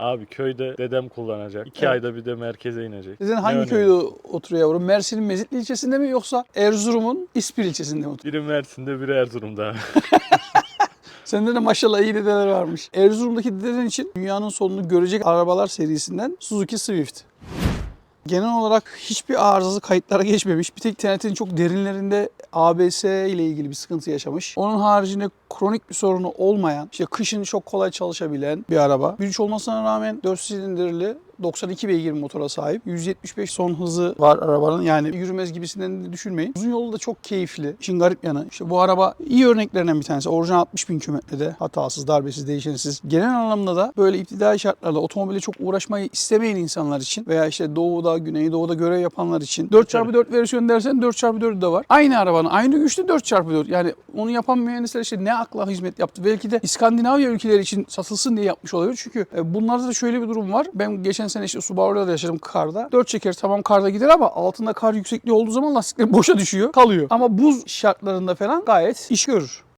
Abi köyde dedem kullanacak. İki Evet. ayda bir de merkeze inecek. Deden Ne hangi önemi? köyde oturuyor yavrum? Mersin'in Mezitli ilçesinde mi yoksa Erzurum'un İspir ilçesinde mi oturuyor? Biri Mersin'de biri Erzurum'da. Sende de maşallah iyi dedeler varmış. Erzurum'daki deden için dünyanın sonunu görecek arabalar serisinden Suzuki Swift. Genel olarak hiçbir arızası kayıtlara geçmemiş. Bir tek TNT'nin çok derinlerinde ABS ile ilgili bir sıkıntı yaşamış. Onun haricinde kronik bir sorunu olmayan, işte kışın çok kolay çalışabilen bir araba. 1.3 olmasına rağmen 4 silindirli 92 beygir motora sahip. 175 son hızı var arabanın. Yani yürümez gibisinden de düşünmeyin. Uzun yolu da çok keyifli. İşin garip yanı. İşte bu araba iyi örneklerinden bir tanesi. Orijinal 60 bin kilometrede hatasız, darbesiz, değişensiz. Genel anlamda da böyle iptidai şartlarda otomobile çok uğraşmayı istemeyen insanlar için veya işte doğuda, güneydoğuda görev yapanlar için 4x4 versiyon dersen 4x4 de var. Aynı arabanın aynı güçlü 4x4. Yani onu yapan mühendisler işte ne akla hizmet yaptı. Belki de İskandinavya ülkeleri için satılsın diye yapmış olabilir. Çünkü e, bunlarda da şöyle bir durum var. Ben geçen sene işte Subaru'da da yaşadım karda. 4 çeker tamam karda gider ama altında kar yüksekliği olduğu zaman lastikler boşa düşüyor, kalıyor. Ama buz şartlarında falan gayet iş görür.